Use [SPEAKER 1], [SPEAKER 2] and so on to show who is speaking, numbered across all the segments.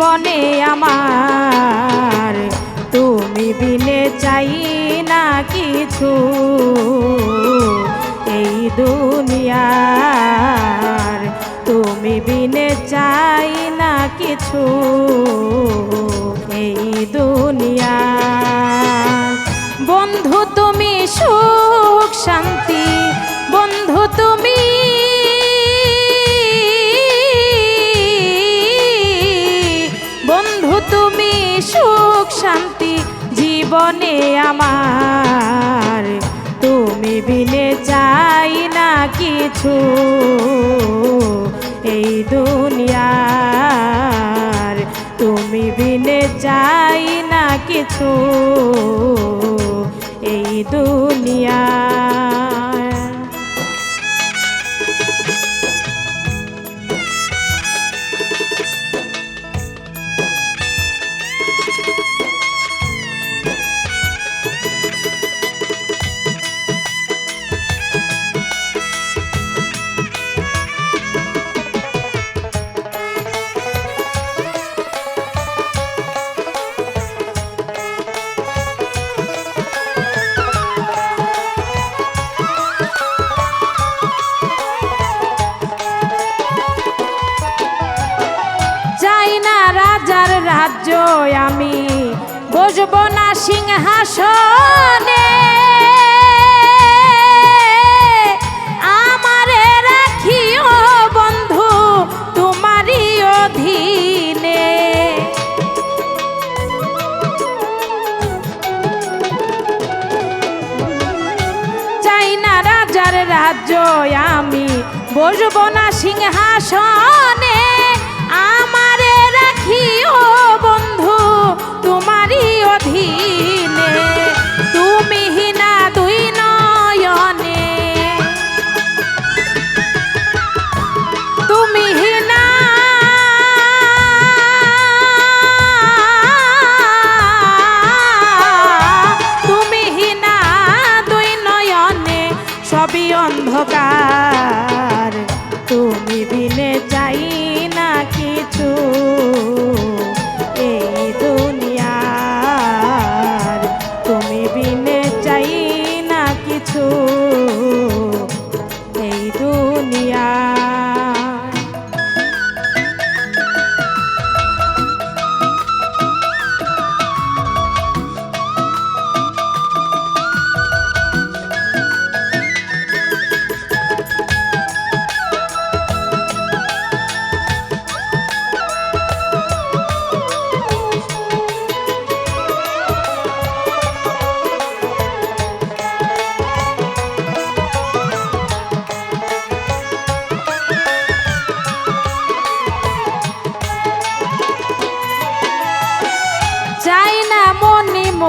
[SPEAKER 1] জীবনে আমার। তুমি বিনে চাই না কিছু। এই দুনিয়ার তুমি বিনে চাই না কিছু। সুখ শান্তি জীবনে আমার। তুমি বিনে চাই না কিছু এই দুনিয়ার। তুমি বিনে চাই না কিছু এই দুনিয়ার। রাজ্য আমি বসব না সিংহাসনে। বন্ধু অধীনে। রাজ্য আমি বসব না সিংহাসনে। অধীনে তুমি না দুই নয়নে। তুমি না তুমি না দুই নয়নে। সবই অন্ধকার, তুমি বিনে চাই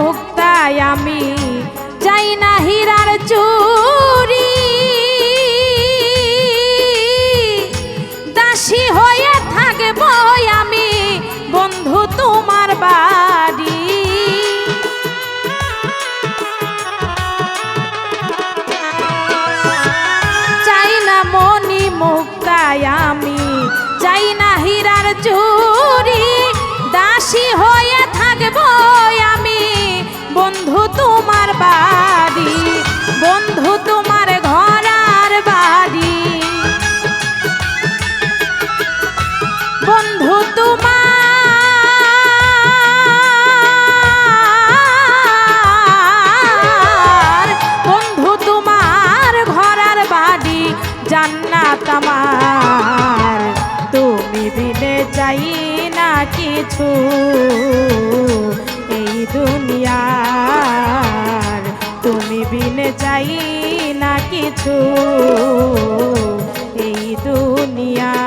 [SPEAKER 1] মুক্তায় আমি চাই না হীরার চুরি। দাসী হয়ে থাকব আমি, বন্ধু তোমার বাড়ি। চাই না মনি মুক্তায় আমি, চাই না হীরার চুরি। দাসী হয়ে থাকব বন্ধু তোমার কিছু এই দুনিয়া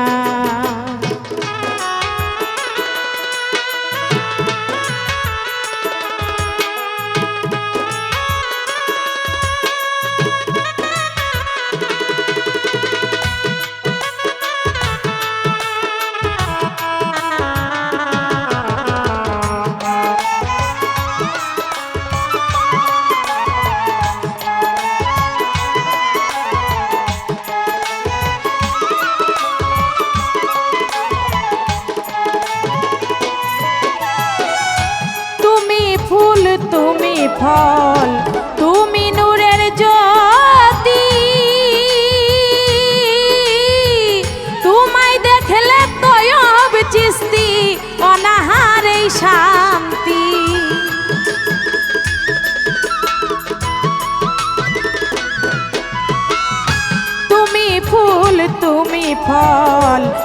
[SPEAKER 1] ফল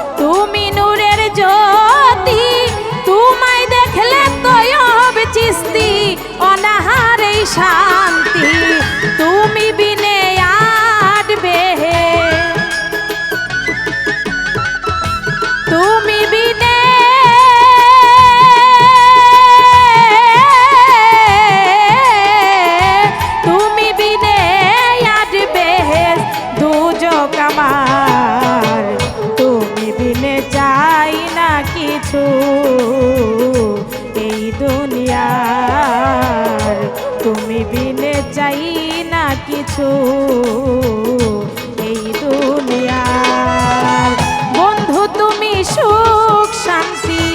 [SPEAKER 1] কিছু এই দুনিয়া বন্ধু, তুমি সুখ, শান্তি।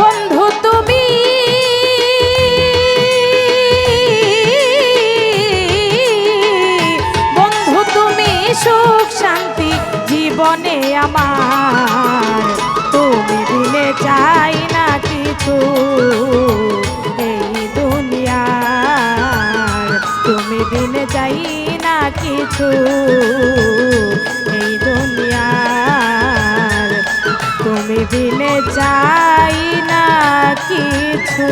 [SPEAKER 1] বন্ধু, তুমি বন্ধু, তুমি সুখ, শান্তি। জীবনে আমার কিছু এই দুনিয়ার। তুমি দিলে চাই না কিছু।